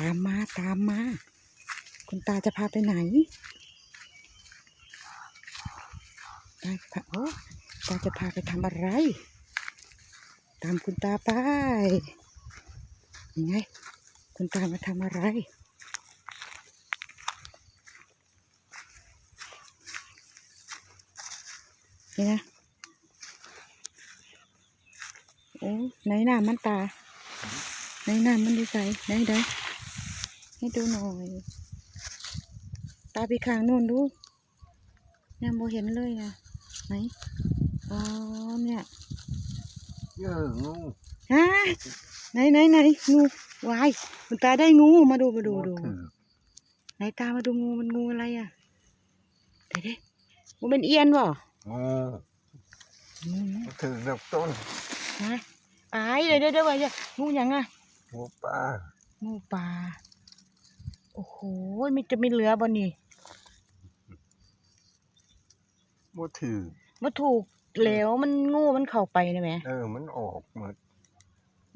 ตามมาตามมา คุณตาจะพาไปไหนตาพาโอ้ตาจะพาไปทำอะไร ตามคุณตาไปยังไง คุณตามาทำอะไรนี่นะโอ้ไหนหน้ามันตาไหนหน้ามันดีใจไหนไหน ให้ดูหน่อย ตาไปข้างนู่นดูยังโมเห็นเลยนะไหนอ๋อเนี่ยเยอะงูฮะไหนไหนไหนงูวายคุณตาได้งูมาดูมาดูดูถือไหนตามาดูงูมันงูอะไรอะเดี๋ยวดิมันเป็นเอียนบ่งูอืมถือดอกต้นฮะอายเดี๋ยวเดี๋ยวเดี๋ยวว่าอย่างูหยังอะงูป่างูปลาโอ้โหมันจะไม่เหลือบ่นี่บ่ถือมาถูกแล้วมันงูมันเข้าไปนะแหมเออ มันออกหมด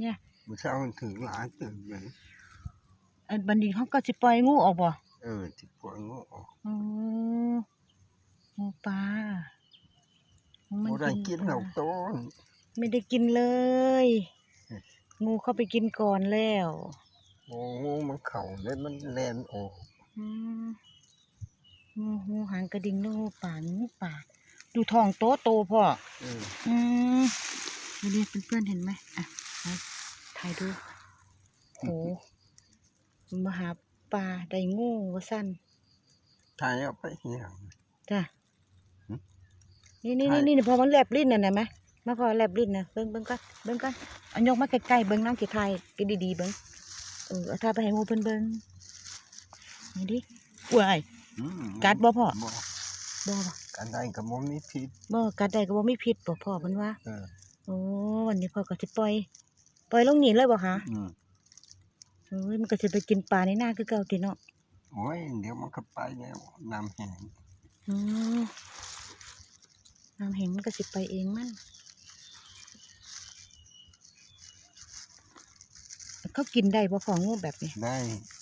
เนี่ยเมื่อเช้ามันถือหลายตื่นเลยอันบันนี้เขาก็สิปล่อยงูออกบ่เออที่ปวดงูออกอืองูปลามับ่ได้กินปดลาอกต้นไม่ได้กินเลย งูเข้าไปกินก่อนแล้ว โอ้งูมันเข่าเลยมันแลนออกอืมงูงูหางกระดิ่งงูป่างูป่า ดูท้องโตโตพ่อเอออืมดูดิเพื่อนๆเห็นไหมอะมาถ่ายดูโหมาหาปลาได้งูว่าสั้นทายเอาไปเหี่ยงจ้ะหึนี่นี่ใช่ นี่นี่พอมันแลบลิ้นน่ะนะไหมมาพอแลบลิ้นน่ะเบิ้งเบิ้งกันเบิ้งกันเอายกมาใกล้ๆเบิ้งน้ำกี่ไทยกันดีๆเบิ้ง เออเอาทาไปให้งูเพิ่นเบิ้งนี่ดิว้ายอืมกัดบ่พ่อบ่บ่บ่กันได้ก็บ่มีพิษบ่กัดได้ก็บ่มีพิษบ่พ่อเพิ่นว่าเออโอ้วันนี้พ่อก็สิปล่อย ปล่อยลงนี่เลยบ่คะอืมเอ้ยมันก็สิไปกินปลาในหน้าคือเก่าติเนาะโอ้ยเดี๋ยวมันก็ไปแล้วน้ำแห้ง อืมน้ำแห้งมันก็สิไปเองมัน เขากินได้บ่ของงูแบบนี้ได้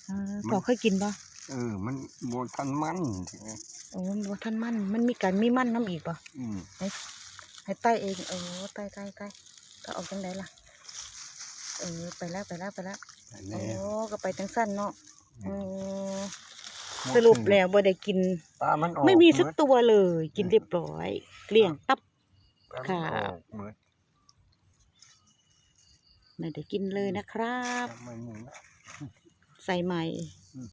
เออมันพ่อเคยกินบ่เออ มันบ่ทันมันใช่ไหมโอ้มันบ่ทันมันมันมีการมีมันน้ำอีกบ่อืมให้ไต่เองโอ้ไต่ไต่ไต่ก็ออกจังไดล่ะเออไปแล้วไปแล้วไปแล้วอันโอ้นี้ก็ไปจังสั้นเนาะโอ้บ่สรุปถือแล้วบ่ได้กิน ปลามันออกไม่มีสักหดตัวเลย กินเรียบร้อยเกลี้ยงตับ ปลามันค่ะออกหมด ไม่ได้กินเลยนะครับทำไมมึงนะใส่ใหม่